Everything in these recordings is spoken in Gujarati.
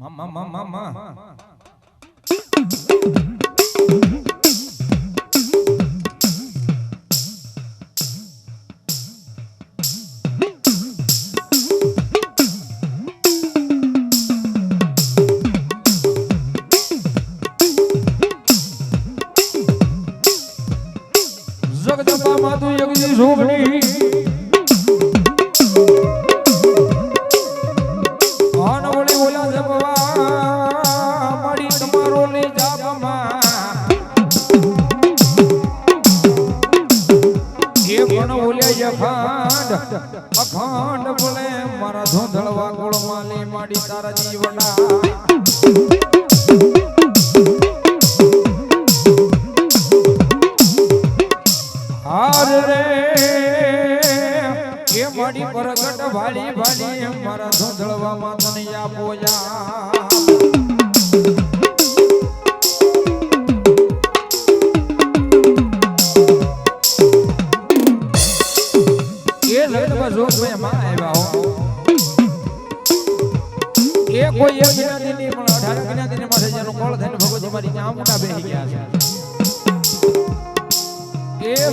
મા મા મા મા અખંડ અખંડ ભલે મારા ધોંધળવા ગોળમાં લે માડી તારા જીવના.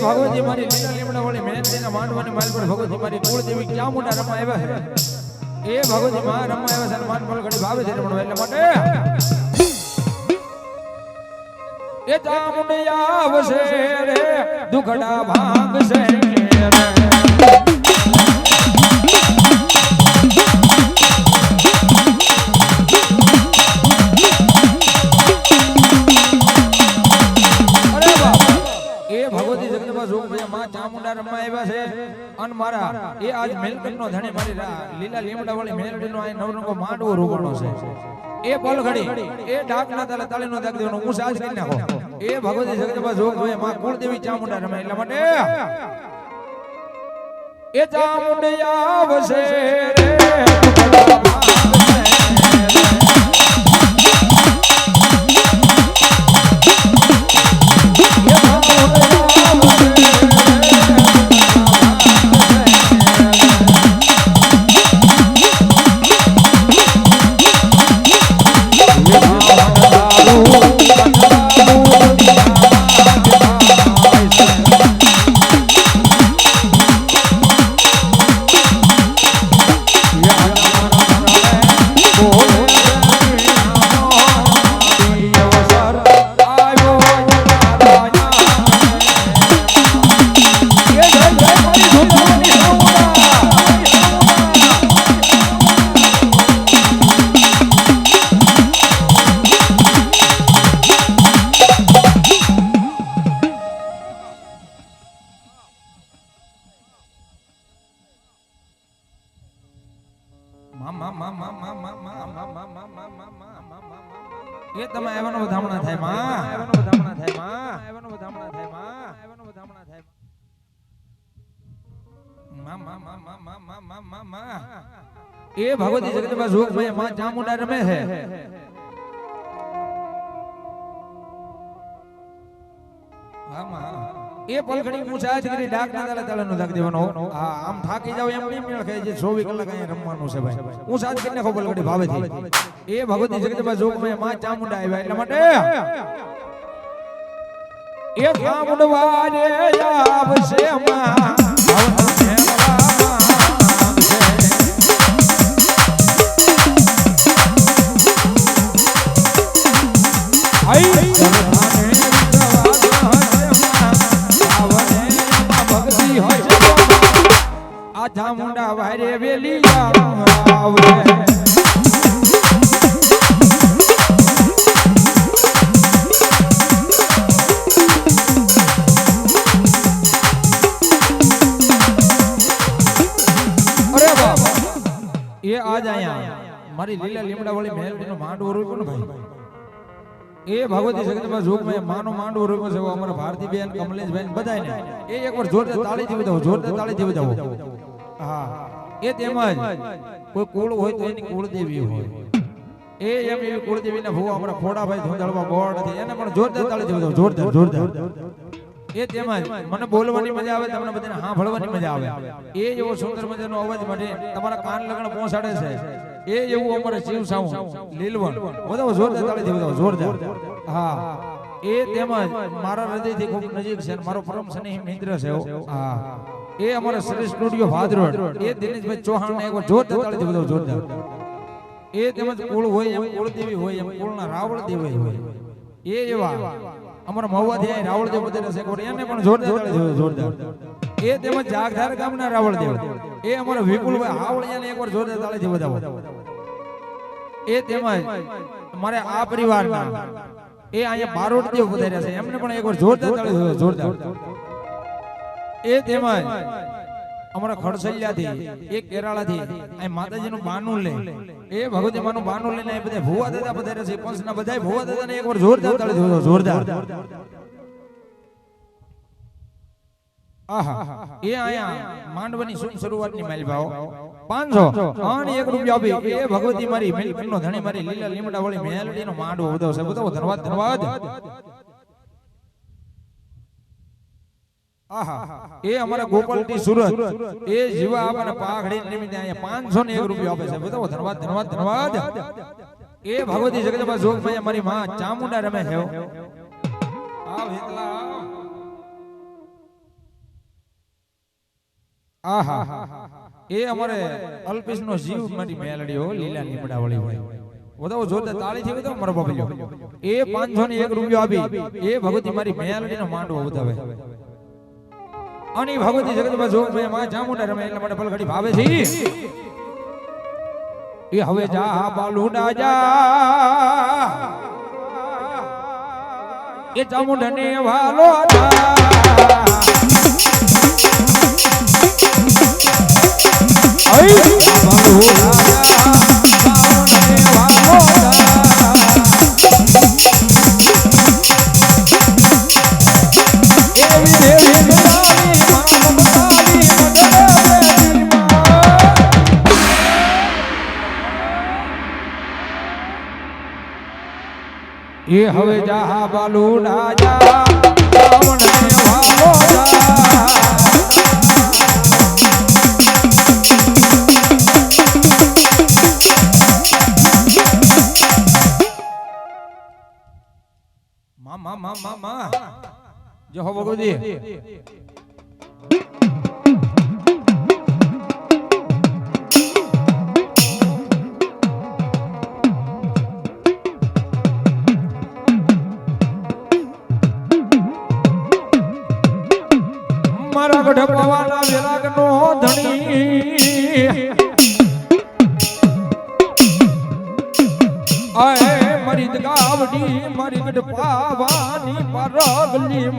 ભગવતી મારી લીલા લીમડા વાળી મહેનત તેના માંડવાની માલ પર ભગવતી મારી કુળ દેવી ક્યાં મોટા રમા આવ્યા એ ભગવતી માં રમા આવ્યા છે માન પર ઘડી ભાવે છે રમણવા એટલે માટે. એ ચામુંડી આવશે રે, દુખડા ભાંગશે રે. મારા, એ આજ મેલકટ નો ધણી મારી લીલા લીમડા વાળી મેલડી નો આ નવરંગો માંડવો રોગણો છે. એ પલઘડી એ ડાક ના તાલે તાળીનો દાગ દેવાનો હું સાજ કરી નાખો. એ ભગવતી જગદંબા જોગભાઈ માં કુળદેવી ચામુંડા રમે, એટલા માટે એ ચામુંડિયા આવશે રે. એ તમે આવ્યાનો વધામણા થાયમાં. આવ્યાનો વધામણા થાયમાં. આવ્યાનો વધામણા થાયમાં. આવ્યાનો વધામણા થાયમાં. માં માં માં માં માં માં માં એ ભગવતી જગદંબા જોગભાઈ માં ચામુંડા રમે છે. એ પલખડી મૂછા છે કે ડાક ના તાલે નો દાગ દેવાનો. હા, આમ થાકી જાવ એમ નહીં મેળ ખાય જે 24 કલાક અહીંયા રમવાનું છે ભાઈ. હું સાજ કરીને ખો પલખડી ભાવેથી એ ભગવતી જગદંબા જોગમાં માં ચામુંડા આવ્યા એટલા માટે. એ ચામુંડવા રે આવશે માં. આ મુંડા વારે વેલી આવે એ આજ આયા મારી લીલા લીમડા વાળી મહેલડીનો માંડવો રોપ્યો ને ભાઈ? એ ભગવતી જગદંબા જોગમાં માનો માંડવો રોપ્યો છે અમારા ભારતી બેન કમલેશ બેન બધાને એ એકવાર જોરદાર તાળીથી બતાવો જોરદાર તાળીથી બતાવો. હા. એ તેમજ કોઈ કુળ હોય તો એની કુળદેવી હોય. એ એમ એવી કુળદેવીના ભૂવા આપણા ખોડાભાઈ ધોંધળવા ગોળ નથી. એને પણ જોરદાર તાળી દેવો જોરદાર જોરદાર. એ તેમજ મને બોલવાની મજા આવે, તમને બધાને સાંભળવાની મજા આવે. એ એવો સુંદર મજાનો અવાજ માટે તમારા કાન લગણ પહોંચાડે છે. એ એવું અમારે શિવ સાઉ લીલવણ. બધા જોરદાર તાળી દેવો જોરદાર. હા. એ તેમજ મારા હૃદયથી ખૂબ નજીક છે મારો પરમ સ્નેહી મિત્ર છે હો. એ અમારા શ્રી સ્ટુડિયો વાદરોડ. એ દિનેશભાઈ ચૌહાણ ને એકવાર તાળીથી બધો જોરદાર. એ તેમજ કુળ હોય એમ, કુળદેવી હોય એમ, કુળના રાવળ દેવી હોય. એ એવા અમારા મહુવાથી રાવળ દેવ બધા એકવાર એને પણ જોરદાર તાળીથી જોરદાર. એ તેમજ જાગધાર ગામના રાવળ દેવ એ અમારા વિપુલભાઈ હાવળિયાને એકવાર જોરદાર તાળીથી બધા એ તેમજ મારે આ પરિવારના, એ અહીંયા બારોટ દેવ વધાર્યા છે. એમને પણ એકવાર જોરદાર જોરદાર. એ તેમજ અમારા ખડસલિયાથી એ કેરાળાથી અહીં માતાજીનું બાનું લે. એ ભગવતી માનું બાનું લઈને એ બધા ભુવા દાદા વધારે છે પંચના બધા ભુવા દાદાને એકવાર જોરદાર તાળી જોરદાર. આહા એ આયા માંડવાની શુભ શરૂઆતની માલ ભાવ. પાંચસો અને એક રૂપિયા આપી. એ ભગવતી મારી મેલકીનો ધણી મારી લીલા લીમડા વાળી મેલડીનો માંડવો બધો છે બધો ધન્યવાદ ધન્યવાદ આહા એ અમારા ગોપાલટી સુરત. એ જીવા આપણને પાઘડી નિમિત્તે અહીંયા પાંચસો ને એક રૂપિયા આપે છે. બધો ધન્યવાદ ધન્યવાદ ધન્યવાદ એ ભગવતી જગદંબા જોગભાઈ મારી માં ચામુંડા રમે છે હો. આવ હેતલા. આહા. એ અમારે અલ્પેશ નો જીવ મારી મેલડીઓ લીલા લીમડા વાળી હોય. વધાવો જોરદાર તાળીથી વધાવો મારો બાબલ્યો એ 500 ને એક રૂપિયો આપી. એ ભગવતી મારી મેલડીનો માંડવો વધાવે. અને ભગવતી જગદંબા જોગ ભાઈ માં ચામુંડા રમે એટલે માટે પલઘડી ભાવે છે. એ હવે જા બાલુડા જા. એ ચામુંડાને વાલો જા. એ હવે જા બાલુડા જા રાવણને વાલો જા. મા મા મા મા. જો હો ભગવતી.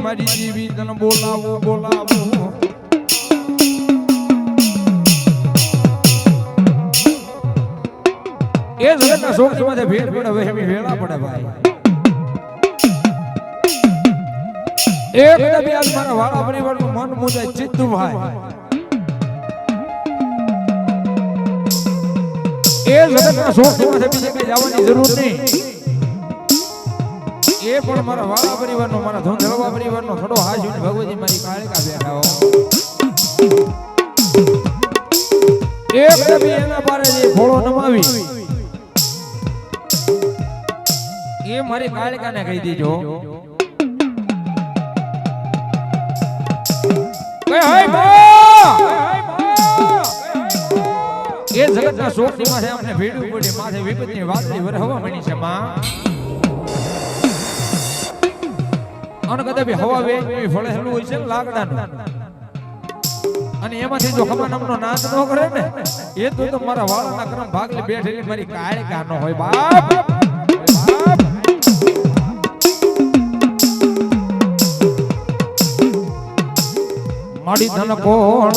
મારી જીવી તન બોલાવું બોલાવું. એ જગતના શોખ સમાજે ભેર પડે વહેમી વેળા પડે ભાઈ. એક ડબી આજ મારા વાળા પરિવારનું મન મુજાય, ચિત્તુ ભાઈ એ જગતના શોખ સમાજે બીજે કઈ જવાની જરૂર નહીં. એ પણ મારા વાળા પરિવારનો, મારા ધોંધળવા પરિવારનો થોડો ને ભગવતી મારી કાળિકા બેઠા એક ડબી એના પારે જે ભોળો નમાવી. એ મારી કાળિકાને કહી દીજો. એ જગતના શોકની માથે આપણે ભેડું પડે માથે વિપતની વાદળી વરહવા મળી છે માં અને કદાચ હવા વેચવી ફળેલું હોય છે લાકડાનું. અને એમાંથી જો ખમા નામનો નાદ ન કરે ને એ તો તો મારા વાળના ક્રમ ભાગલે બેઠેલી મારી કાળિકા ન હોય બાપ બાપ. મારી ધન કોણ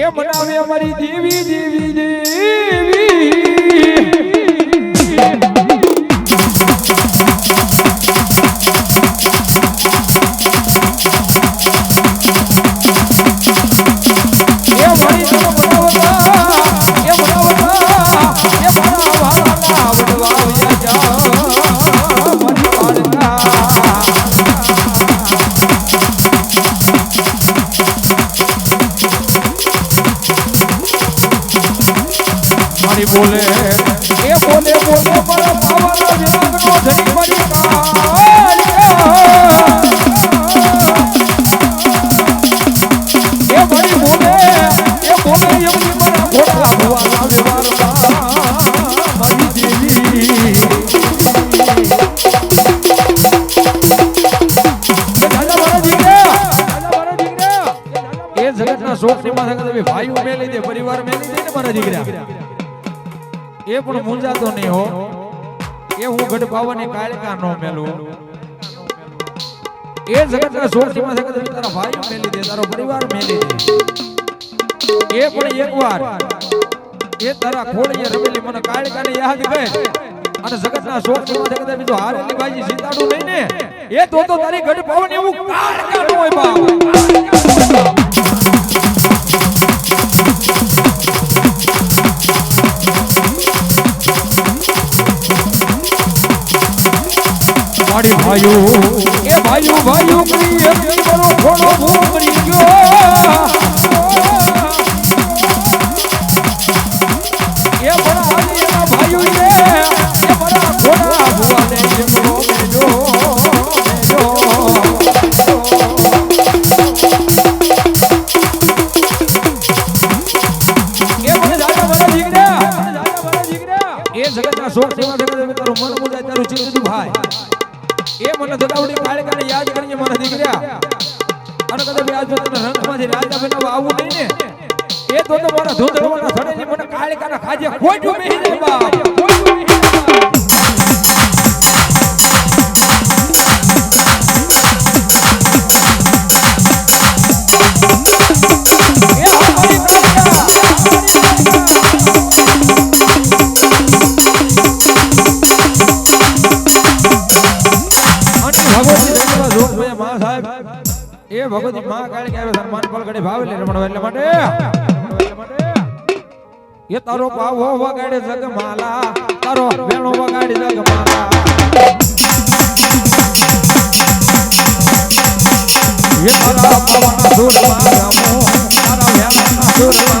એ બનાવે અમારી દેવી દેવી દેવી. બોલે બોલે. એ બોલે બોલે મારા દીકરા. એ જગતના શોખની માથે કદાચ ભાઈઓ મેલી દે, પરિવાર મેલી દે ને મારા દીકરા. એ પણ મુંજાતો નહીં હો. એ હું. ગઢ પાવાની કાળકા નો મેલું. એ જગતના શોખની માં જગત તારા ભાઈઓ મેલી દે તારો પરિવાર મેલી દે. એ પણ એકવાર એ તારા ખોળીએ રમેલી મને કાળકાને યાદ કરે. અને જગતના શોખની માં જગત બીજો હારેલી બાજી સીતાડું નહીં ને. એ તો તો તારી ગઢ પાવાની હું કાળકા નો ભાઈઓ એ ભાઈઓ કરી એમ મારો ઘોડો ભૂમરી ગયો આવું નહીં ને. એ તો મારા ધૂંધળવાના સડેલી મને કાળે કાળે ખાજે ખોટું બેહી જાય બાપ. ભગવતી માં કાળી આવે સન્માન પલ ઘડી ભાવ લે રમણવા એટલે માટે. એ તારો પાવો વગાડે જગમાલા, તારો વેણો વગાડે જગમાલા. એ તારા સુર સુરમાં રમો તારા વેણાના સુરમાં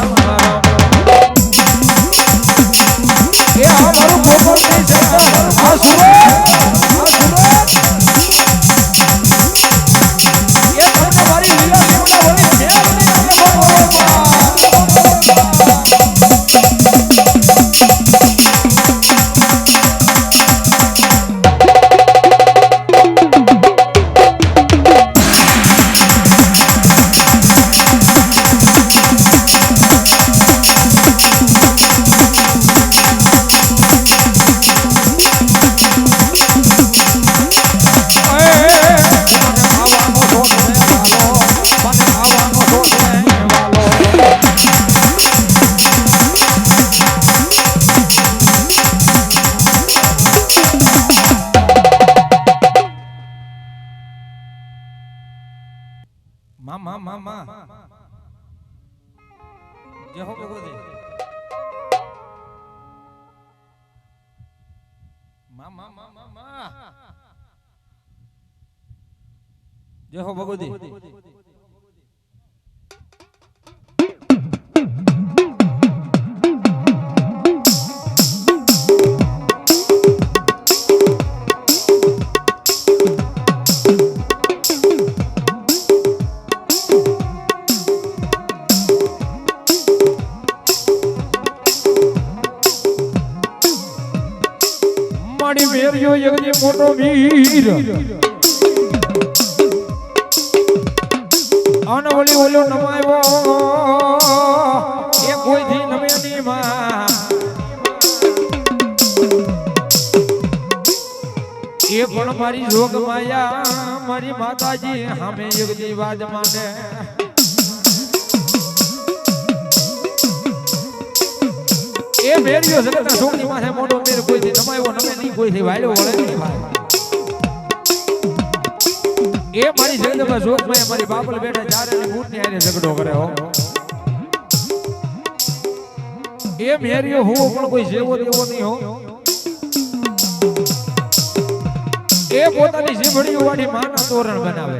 જય હો ભગવતી. મારી વેરિયો યજ્ઞ મોટો વીર. અનવળી ઓલો નમાયો એ કોઈ થી ની માં. એ પણ મારી જોગ માયા, મારી માતાજી સામે યુગની વાત માને. એ મેરિયો જગતના સોગની માથે મોટો મેર કોઈથી નમાયો, નમે નહીં, કોઈથી વાળ્યો વળે નહીં ભાઈ. એ મારી જગદંબા જોગમાં મારી બાપલ બેઠા ચારે ની બૂટની આરે ઝઘડો કરે હો એ મેરિયો હું, પણ કોઈ જેવો તેવો નહીં હો. એ પોતાની જીભડીઓ વાળી માના તોરણ બનાવે.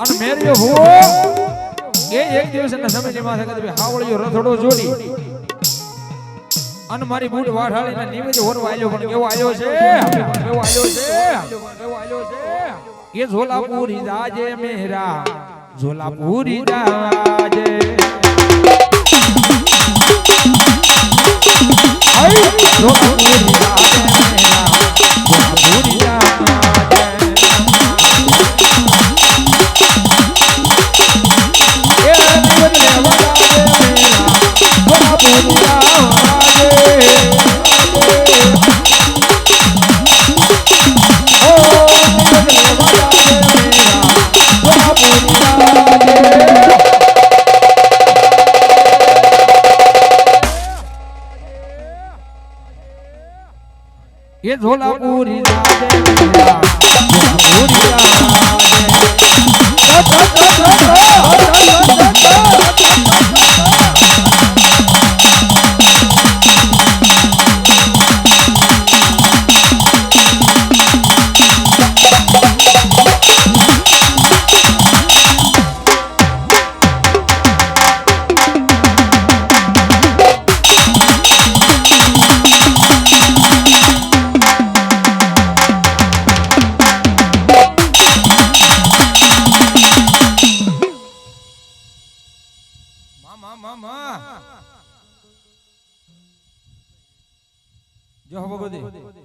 અને મેરિયો હું, એ એક દિવસના સમયની માથે કદી હાવળિયો રથડો જોડી. અને મારી બૂટ વાઢાળીને નિવેદ હોરવા આલ્યો પણ કેવો આલ્યો છે? કેવો આલ્યો છે? કેવો આલ્યો છે? એ ઝોલાપુરી જાજે મેરા, ઝોલાપુરી જાજે ઝોલાપુરી જાજે મેરા, ઝોલાપુરી ये